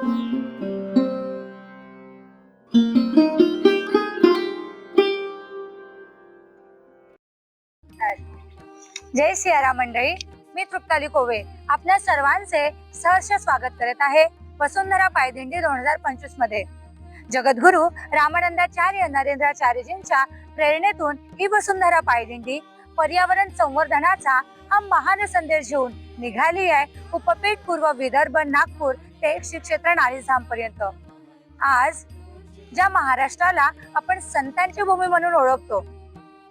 जय Sierra मंडळी मी तृप्ताली कोवे. आपल्या सर्वांचे सहर्ष स्वागत करत आहे वसुंधरा पायदिंडी दोन हजार पंचवीसमध्ये. जगद्गुरु रामानंदाचार्य नरेंद्राचार्यजींच्या प्रेरणेतून ही वसुंधरा पायदिंडी पर्यावरण संवर्धनाचा हा महान संदेश घेऊन निघाली आहे. उपपेट पूर्व विदर्भ नागपूर ते शिक्षेत्र क्षेत्र पर्यंत आज ज्या महाराष्ट्राला आपण संतांची भूमी म्हणून ओळखतो.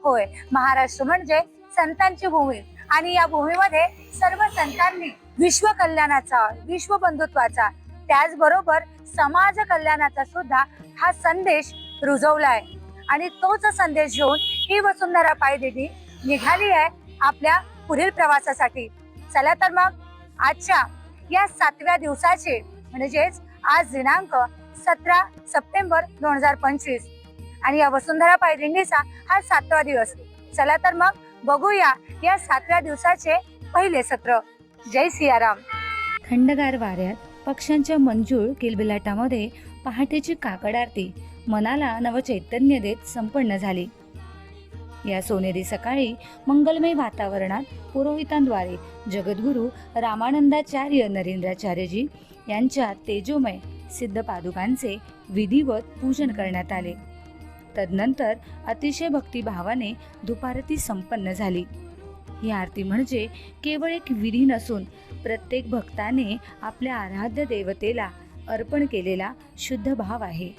होय महाराष्ट्र म्हणजे संतांची भूमी. आणि या भूमीमध्ये सर्व संतांनी विश्व कल्याणाचा विश्व बंधुत्वाचा त्याचबरोबर समाज कल्याणाचा सुद्धा हा संदेश रुजवला आहे आणि तोच संदेश घेऊन ही वसुंधरा पायदिंडी निघाली आहे आपल्या पुढील प्रवासासाठी. चला तर मग आजच्या या सातव्या दिवसाचे म्हणजेच आज दिनांक सतरा सप्टेंबर दोन हजार पंचवीस. आणि या वसुंधरा पायदिंडीचा हा सातवा दिवस. चला तर मग बघूया या सातव्या दिवसाचे पहिले सत्र. जय सियाराम. थंडगार वाऱ्यात पक्ष्यांच्या मंजूळ किलबिलाटामध्ये पहाटेची काकड आरती मनाला नवचैतन्य देत संपन्न झाली. या सोनेरी सकाळी मंगलमय वातावरणात पुरोहितांद्वारे जगद्गुरु रामानंदाचार्य नरेंद्राचार्यजी यांच्या तेजोमय सिद्ध पादुकांचे विधिवत पूजन करण्यात आले. तदनंतर अतिशय भक्तिभावाने दुपारती संपन्न झाली. ही आरती म्हणजे केवळ एक विधी नसून प्रत्येक भक्ताने आपल्या आराध्य देवतेला अर्पण केलेला शुद्ध भाव आहे.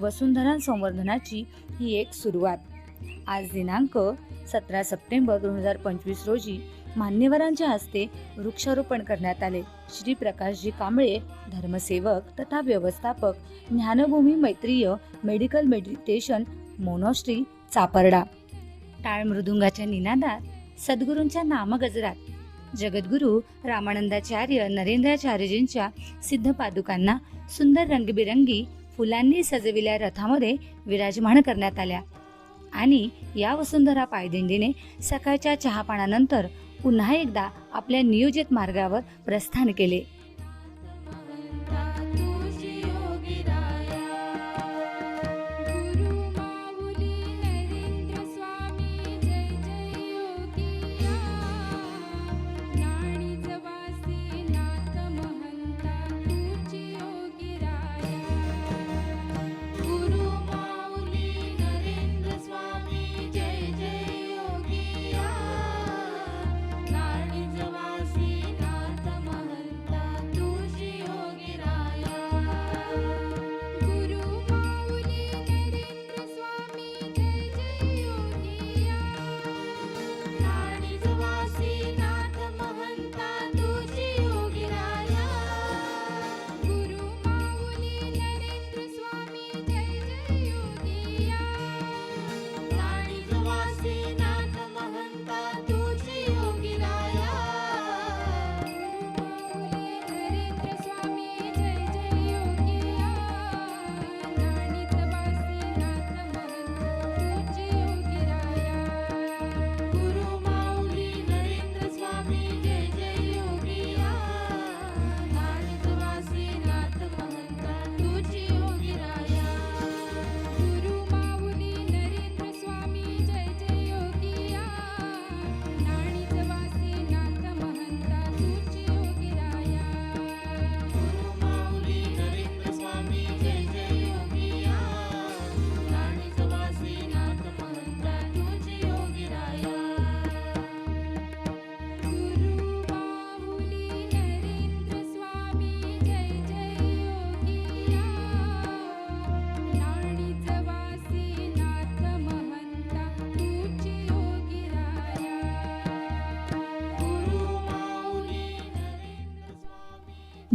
वसुंधरा संवर्धनाची ही एक सुरुवात. आज दिनांक सतरा सप्टेंबर दोन हजार पंचवीस रोजी मान्यवरांच्या हस्ते वृक्षारोपण करण्यात आले. श्री प्रकाशजी कांबळे धर्मसेवक तथा व्यवस्थापक ज्ञानभूमी मैत्रीय मेडिकल मेडिटेशन मोनोश्री चापर्डा. टाळ मृदुंगाच्या निनादात सद्गुरूंच्या नामगजरात जगद्गुरू रामानंदाचार्य नरेंद्राचार्यजींच्या सिद्ध पादुकांना सुंदर रंगबिरंगी फुलांनी सजविल्या रथामध्ये विराजमान करण्यात आल्या. आणि या वसुंधरा पायदिंडीने सकाळच्या चहापानानंतर पुन्हा एकदा आपल्या नियोजित मार्गावर प्रस्थान केले.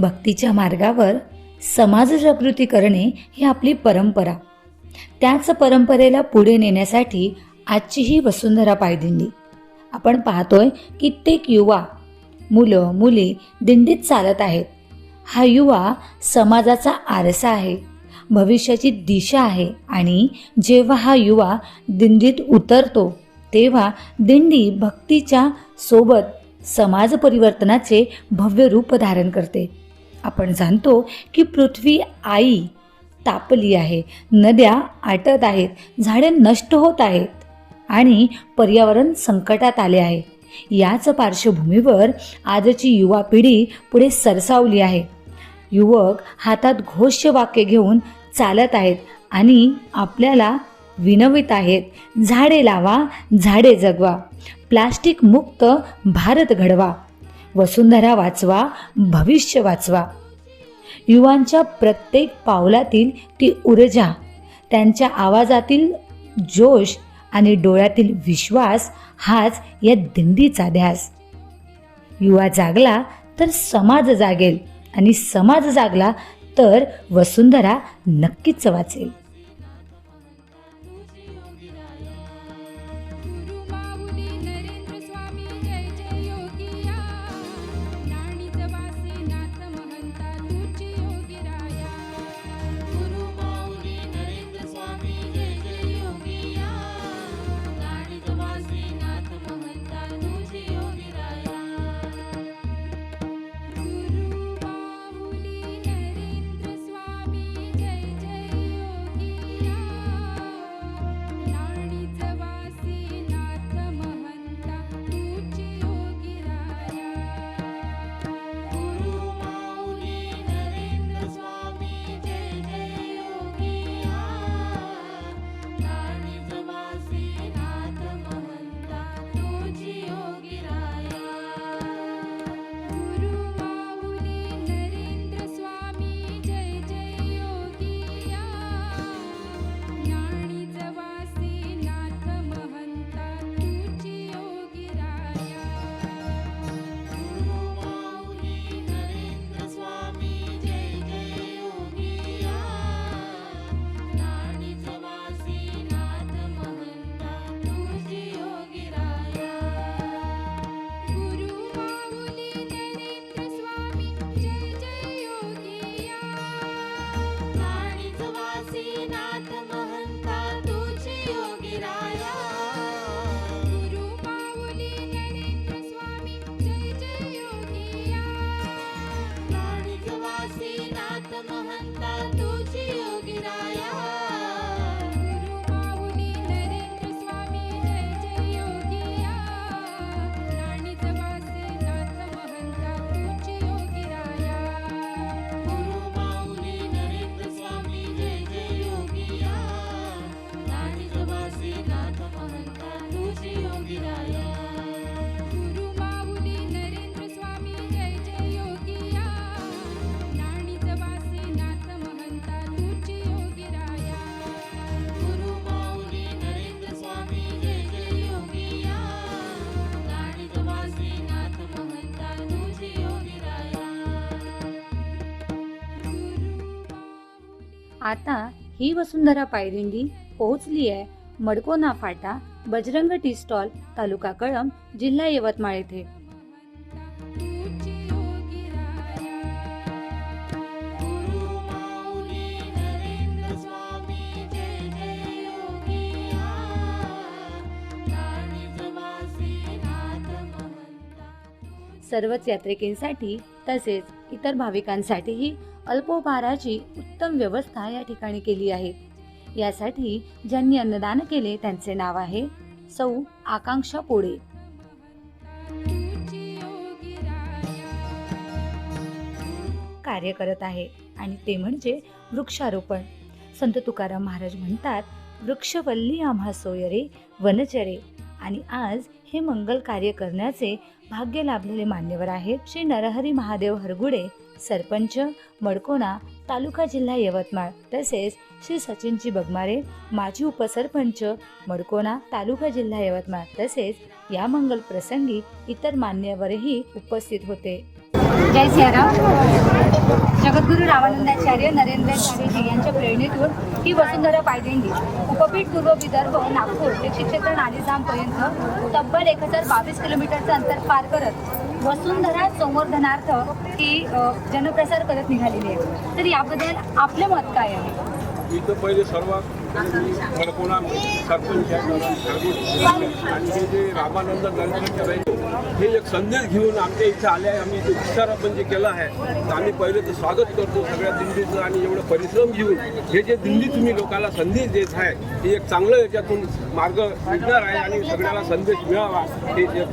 भक्तीच्या मार्गावर समाज जागृती करणे ही आपली परंपरा. त्याच परंपरेला पुढे नेण्यासाठी आजची ही वसुंधरा पायदिंडी आपण पाहतोय कित्येक युवा मुलं मुली दिंडीत चालत आहेत. हा युवा समाजाचा आरसा आहे भविष्याची दिशा आहे आणि जेव्हा हा युवा दिंडीत उतरतो तेव्हा दिंडी भक्तीच्या सोबत समाज परिवर्तनाचे भव्य रूप धारण करते. आपण जाणतो की पृथ्वी आई तापली आहे नद्या आटत आहेत झाडे नष्ट होत आहेत आणि पर्यावरण संकटात आले आहे. याच पार्श्वभूमीवर आजची युवा पिढी पुढे सरसावली आहे. युवक हातात घोषवाक्य घेऊन चालत आहेत आणि आपल्याला विनवित आहेत. झाडे लावा झाडे जगवा. प्लास्टिक मुक्त भारत घडवा. वसुंधरा वाचवा भविष्य वाचवा. युवांच्या प्रत्येक पावलातील ती ऊर्जा त्यांच्या आवाजातील जोश आणि डोळ्यातील विश्वास हाच या दिंडीचा ध्यास. युवा जागला तर समाज जागेल आणि समाज जागला तर वसुंधरा नक्कीच वाचेल. आता ही वसुंधरा पायदिंडी पोहोचली आहे मडकोना फाटा बजरंग टी स्टॉल तालुका कळंब जिल्हा यवतमाळ येथे. सर्वच यात्रिकेंसाठी तसेच इतर भाविकांसाठीही अल्पोपहाराची उत्तम व्यवस्था या ठिकाणी केली आहे. यासाठी ज्यांनी अन्नदान केले त्यांचे नाव आहे सौ आकांक्षा पोळे. कार्य करत आहे आणि ते म्हणजे वृक्षारोपण. संत तुकाराम महाराज म्हणतात वृक्षवल्ली आम्हा सोयरे वनचरे आणि आज हे मंगल कार्य करण्याचे भाग्य लाभलेले मान्यवर आहेत श्री नरहरी महादेव हरगुडे सरपंच मडकोना तालुका जिल्हा यवतमाळ तसेच श्री सचिनजी बगमारे माजी उपसरपंच मडकोना तालुका जिल्हा यवतमाळ तसेच या मंगल प्रसंगी इतर मान्यवरही उपस्थित होते. जय सियाराम. जगद्गुरू नरेंद्र नरेंद्राचार्यजी यांच्या प्रेरणेतून ही वसुंधरा पायदिंडी उपपीठ पूर्व विदर्भ नागपूर ते क्षेत्र नालिजामपर्यंत तब्बल एक हजार बावीस किलोमीटरचं अंतर पार करत वसुंधरा संवर्धनार्थ ही जनप्रसार करत निघालेली आहे. तर याबद्दल आपलं मत काय आहे? इथं पहिले सर्व सरपंच आणि हे जे रामानंद नरेंद्रांच्या हे एक संदेश घेऊन आमच्या इथे आले आहे. आम्ही इथे विस्तार आपण जे केला आहे तर आम्ही पहिले तर स्वागत करतो सगळ्या दिल्लीचं आणि एवढं परिश्रम घेऊन. हे जे दिल्ली तुम्ही लोकांना संदेश देत आहे हे एक चांगलं याच्यातून मार्ग मिळणार आहे आणि सगळ्याला संदेश मिळावा हे जे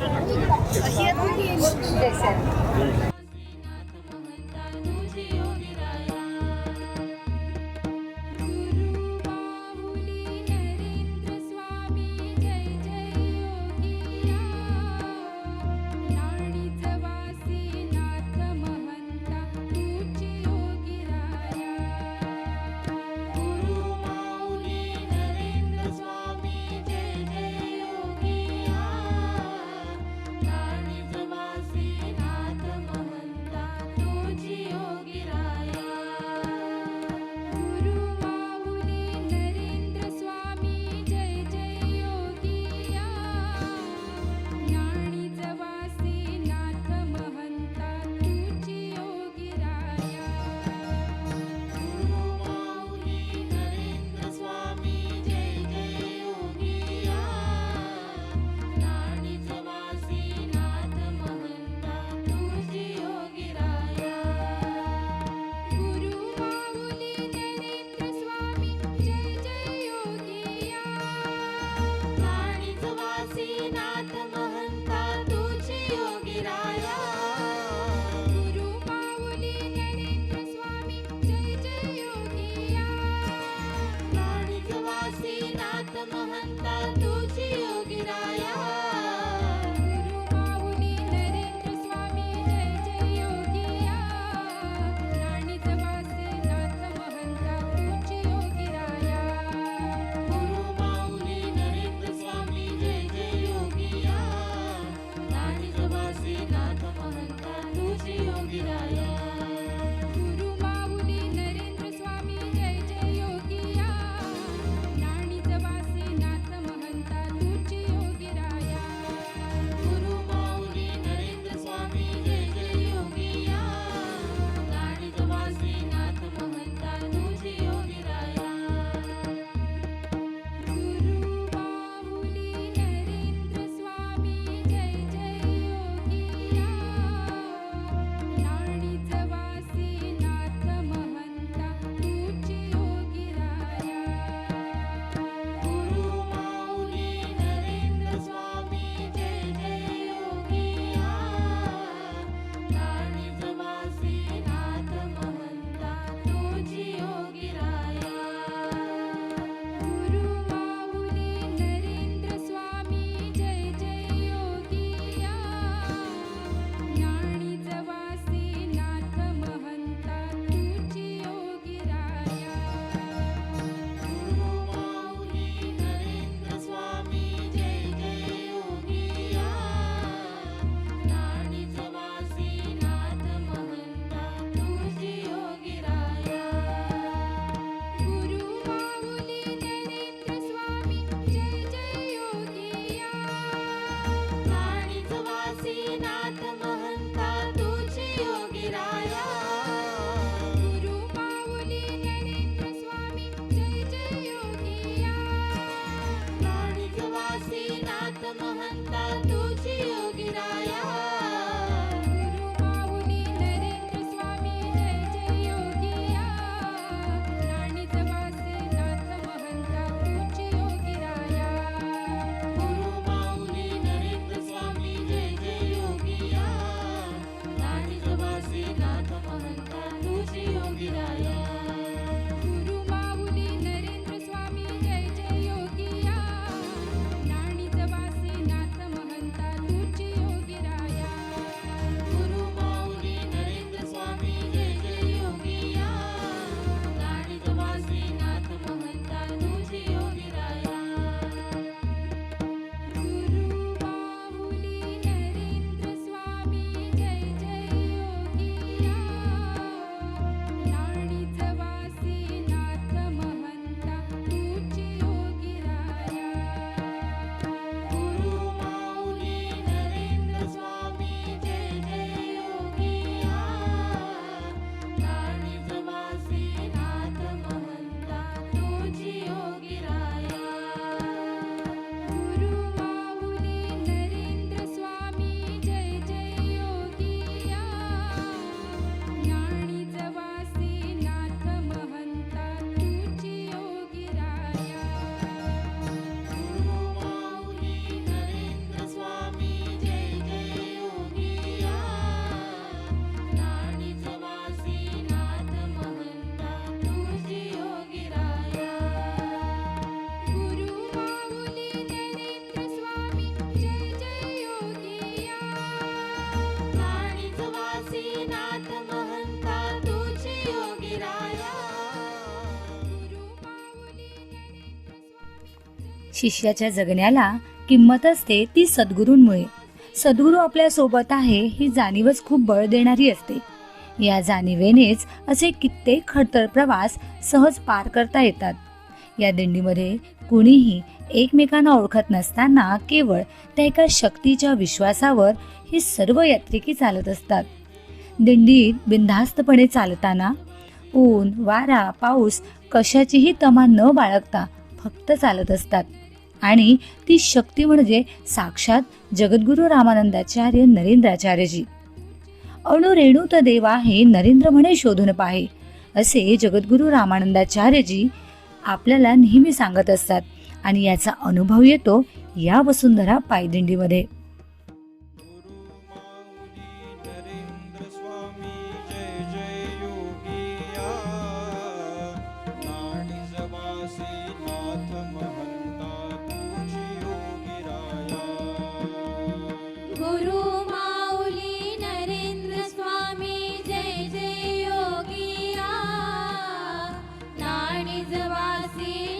शिष्याच्या जगण्याला किंमत असते ती सद्गुरूंमुळे. सद्गुरू आपल्यासोबत आहे ही जाणीवच खूप बळ देणारी असते. या जाणीवेनेच असे कित्येक खडतर प्रवास सहज पार करता येतात. या दिंडीमध्ये कुणीही एकमेकांना ओळखत नसताना केवळ त्या एका शक्तीच्या विश्वासावर ही सर्व यात्रिकी चालत असतात. दिंडीत बिनधास्तपणे चालताना ऊन वारा पाऊस कशाचीही तमा न बाळगता फक्त चालत असतात. आणि ती शक्ती म्हणजे साक्षात जगद्गुरू रामानंदाचार्य नरेंद्राचार्यजी. अणु रेणू तर देवा हे नरेंद्र म्हणे शोधून पाहे असे जगद्गुरू रामानंदाचार्यजी आपल्याला नेहमी सांगत असतात आणि याचा अनुभव येतो या वसुंधरा पायदिंडीमध्ये. ब्रजवासी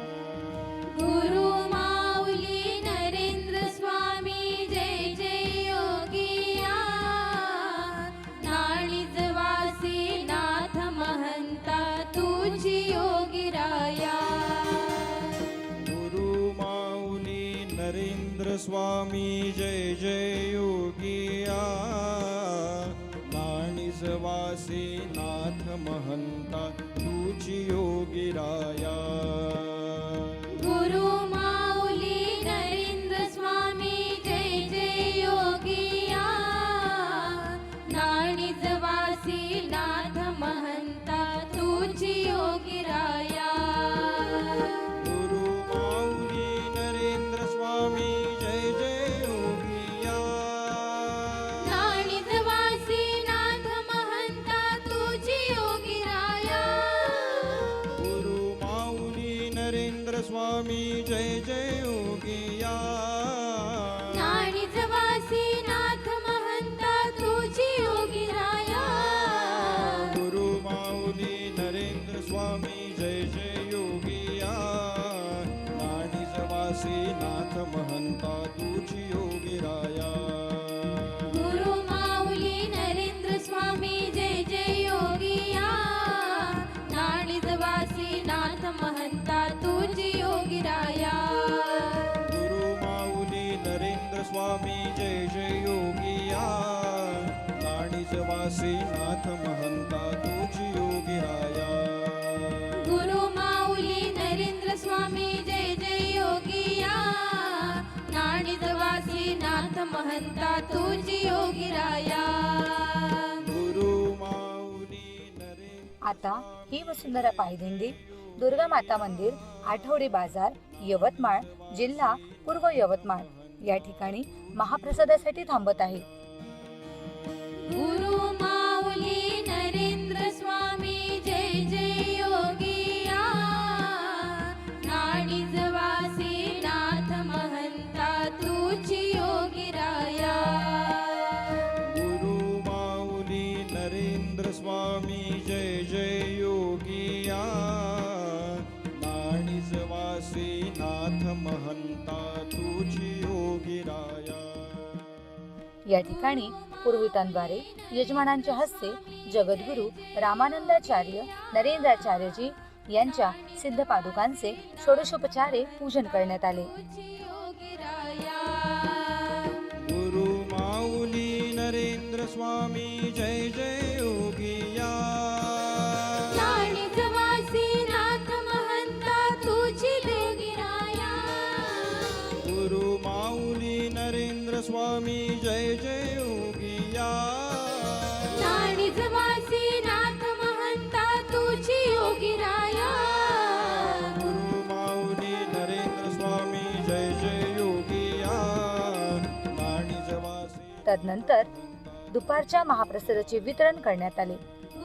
असे नाथ महंता गुरु माऊली नरेंद्र स्वामी जय जय योगिया। नाणितवासी नाथ महंता योगी राया। गुरु माऊली आता ही वसुंधरा पायधंडी दुर्गा माता मंदिर आठवडे बाजार यवतमाळ जिल्हा पूर्व यवतमाळ या ठिकाणी महाप्रसादासाठी थांबत आहे. गुरु या ठिकाणी पूर्वितांद्वारे यजमानांच्या हस्ते जगद्गुरू रामानंदाचार्य नरेंद्राचार्यजी यांच्या सिद्ध पादुकांचे षोडशोपचारे पूजन करण्यात आले. गुरु माऊली नरेंद्र स्वामी जय जय तदनंतर दुपारच्या महाप्रसादाचे वितरण करण्यात आले.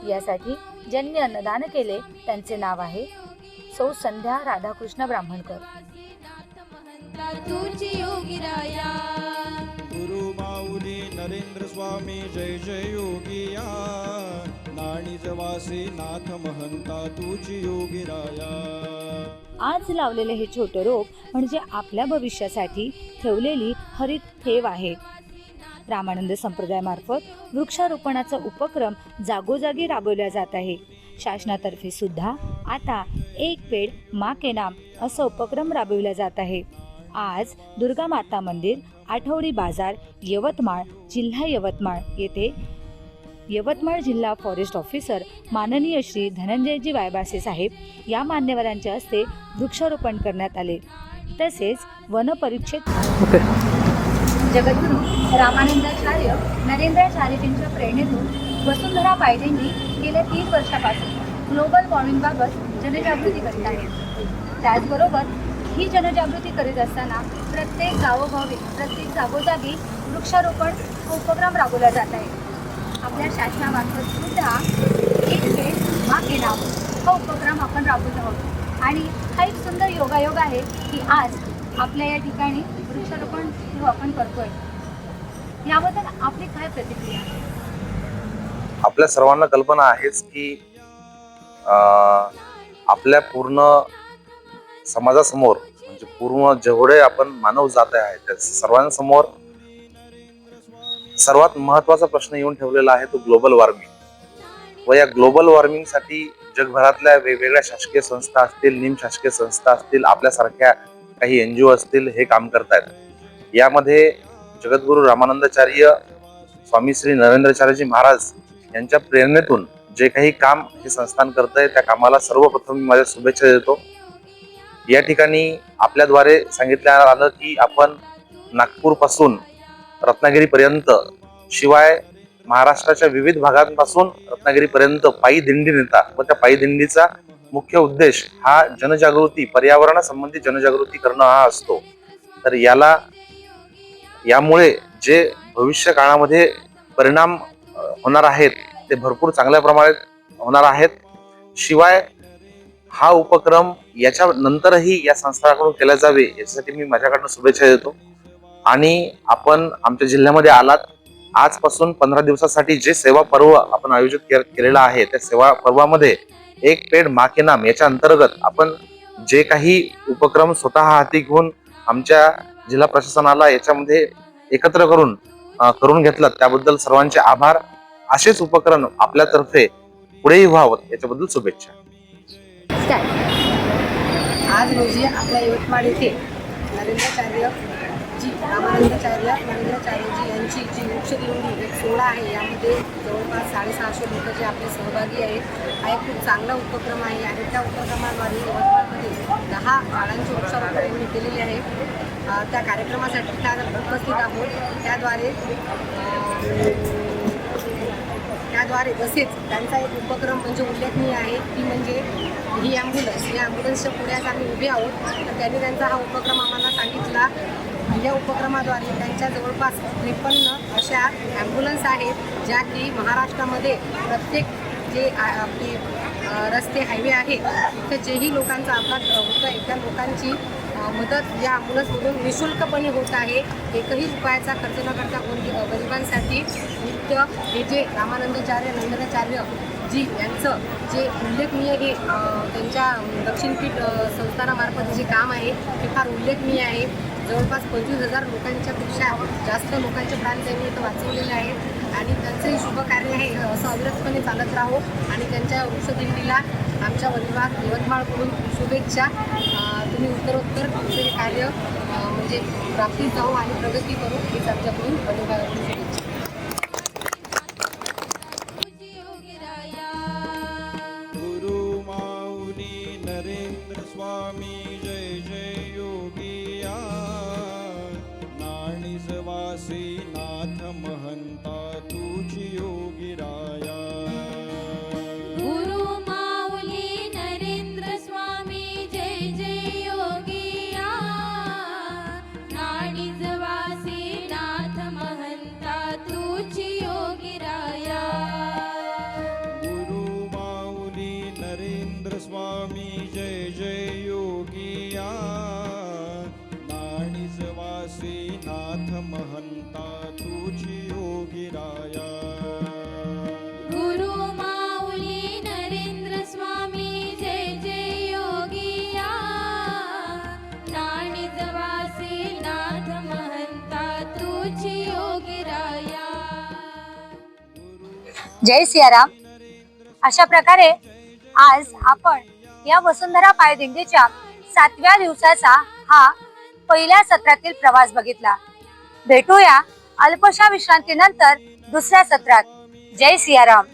यासाठी ज्यांनी अन्नदान केले त्यांचे नाव आहे सौ संध्या राधाकृष्ण ब्राह्मणकर. गुरु माऊली नरेंद्र स्वामी जय जय योगिया नाणी जवासी नाथ महंता तुझी योगी राया. आज लावलेले हे छोटे रोप म्हणजे आपल्या भविष्यासाठी ठेवलेली हरित ठेव आहे. रामानंद संप्रदायामार्फत वृक्षारोपणाचा उपक्रम जागोजागी राबवला जात आहे. शासनातर्फे सुद्धा आता एक पेड मा के नाम असा उपक्रम राबविला जात आहे. आज दुर्गा माता मंदिर आठवडी बाजार यवतमाळ जिल्हा यवतमाळ येथे यवतमाळ जिल्हा फॉरेस्ट ऑफिसर माननीय श्री धनंजयजी वायबासे साहेब या मान्यवरांच्या हस्ते वृक्षारोपण करण्यात आले. तसेच वनपरिक्षेत जगद्गुरू रामानंदाचार्य नरेंद्राचार्यजींच्या प्रेरणेतून वसुंधरा पायदेंनी गेल्या तीन वर्षापासून ग्लोबल वॉर्मिंगबाबत जनजागृती करीत आहे. त्याचबरोबर ही जनजागृती करीत असताना प्रत्येक गावोगावी प्रत्येक जागोजागी वृक्षारोपण उपक्रम राबवला जात आहे. आपल्या शासनामार्फत सुद्धा एक वेळ मागे नाव हा उपक्रम आपण राबवत आहोत. आणि हा एक सुंदर योगायोग आहे की आज आपल्या या ठिकाणी वृक्षारोपण आपण करतोय याबद्दल आपली काय प्रतिक्रिया? आपल्या सर्वांना कल्पना आहेच की आपल्या पूर्ण समाजासमोर म्हणजे पूर्ण जेवढे आपण मानव जात आहे त्या सर्वांसमोर सर्वात महत्त्वाचा प्रश्न येऊन ठेवलेला आहे तो ग्लोबल वॉर्मिंग. व या ग्लोबल वॉर्मिंगसाठी जगभरातल्या वेगवेगळ्या शासकीय संस्था असतील निमशासकीय संस्था असतील आपल्यासारख्या काही एन जी ओ असतील हे काम करतायत. यामध्ये जगद्गुरू रामानंदाचार्य स्वामी श्री नरेंद्राचार्यजी महाराज यांच्या प्रेरणेतून जे काही काम हे संस्थान करत आहे त्या कामाला सर्वप्रथम मी माझ्या शुभेच्छा देतो. या ठिकाणी आपल्याद्वारे सांगितलं आलं की आपण नागपूरपासून रत्नागिरीपर्यंत शिवाय महाराष्ट्राच्या विविध भागांपासून रत्नागिरीपर्यंत पायी दिंडी नेता व त्या पायी दिंडीचा मुख्य उद्देश हा जनजागृती पर्यावरणासंबंधी जनजागृती करणं हा असतो. तर याला यामुळे जे भविष्य काळामध्ये परिणाम होणार आहेत ते भरपूर चांगल्या प्रमाणात होणार आहेत. शिवाय हा उपक्रम याच्या नंतरही या संस्थाकडून केला जावे याच्यासाठी मी माझ्याकडनं शुभेच्छा देतो. आणि आपण आमच्या जिल्ह्यामध्ये आलात आजपासून पंधरा दिवसासाठी जे सेवा पर्व आपण आयोजित केलेलं आहे त्या सेवा पर्वामध्ये एक पेड मा के नाम याच्या अंतर्गत आपण जे काही उपक्रम स्वतः हाती घेऊन आमच्या जिल्हा प्रशासनाला याच्यामध्ये एकत्र करून करून घेतलं त्याबद्दल सर्वांचे आभार. असेच उपक्रम आपल्यातर्फे पुढेही व्हावं याच्याबद्दल शुभेच्छा. आज रोजी आपल्या यवतमाळ येथे नरेंद्राचार्य रामानंदाचार्य नरेंद्राचार्यजी यांची जी वृक्षदिंडी एक सोहळा आहे यामध्ये जवळपास साडेसहाशे लोक जे आपले सहभागी आहेत हा एक खूप चांगला उपक्रम आहे आणि त्या उपक्रमाद्वारे यवतमाळमध्ये दहा झाडांचे वृक्षारोपण केलेली आहे. त्या कार्यक्रमासाठी त्या उपस्थित आहोत. त्याद्वारे त्याद्वारे तसेच त्यांचा एक उपक्रम म्हणजे उल्लेखनीय आहे. ती म्हणजे ही ॲम्ब्युलन्स या ॲम्ब्युलन्सच्या पुण्यात आम्ही उभे आहोत. तर त्यांनी त्यांचा हा उपक्रम आम्हाला सांगितला. या उपक्रमाद्वारे त्यांच्या जवळपास त्रेपन्न अशा ॲम्ब्युलन्स आहेत ज्या की महाराष्ट्रामध्ये प्रत्येक जे आपले रस्ते हायवे आहेत तिथं जेही लोकांचा अपघात होतं आहे त्या लोकांची मदत या ॲम्ब्युलन्समधून निशुल्कपणे होत आहे. एकही रुपयाचा खर्च न करता कोणती गरिबांसाठी नित्य हे जे रामानंदाचार्य नंदनाचार्य जी यांचं जे उल्लेखनीय हे त्यांच्या दक्षिणपीठ संस्थानामार्फत जे काम आहे ते फार उल्लेखनीय आहे. जवळपास पंचवीस हजार लोकांच्यापेक्षा जास्त लोकांचे प्राण त्यांनी इथं वाचवलेले आहेत आणि त्यांचंही हे आहे असं अविरतपणे चालत राहो आणि त्यांच्या वृक्षदिंडीला आमच्या वनिभाग यवतमाळकडून शुभेच्छा. तुम्ही उत्तरोत्तर तुमचे कार्य म्हणजे प्राप्ती जाऊ आणि प्रगती करू हीच आमच्याकडून वनिभागाकडून शुभेच्छा. जय सियाराम. अशा प्रकारे आज आपण या वसुंधरा पायदिंडीच्या सातव्या दिवसाचा हा पहिल्या सत्रातील प्रवास बघितला. भेटूया अल्पशा विश्रांतीनंतर दुसऱ्या सत्रात. जय सियाराम.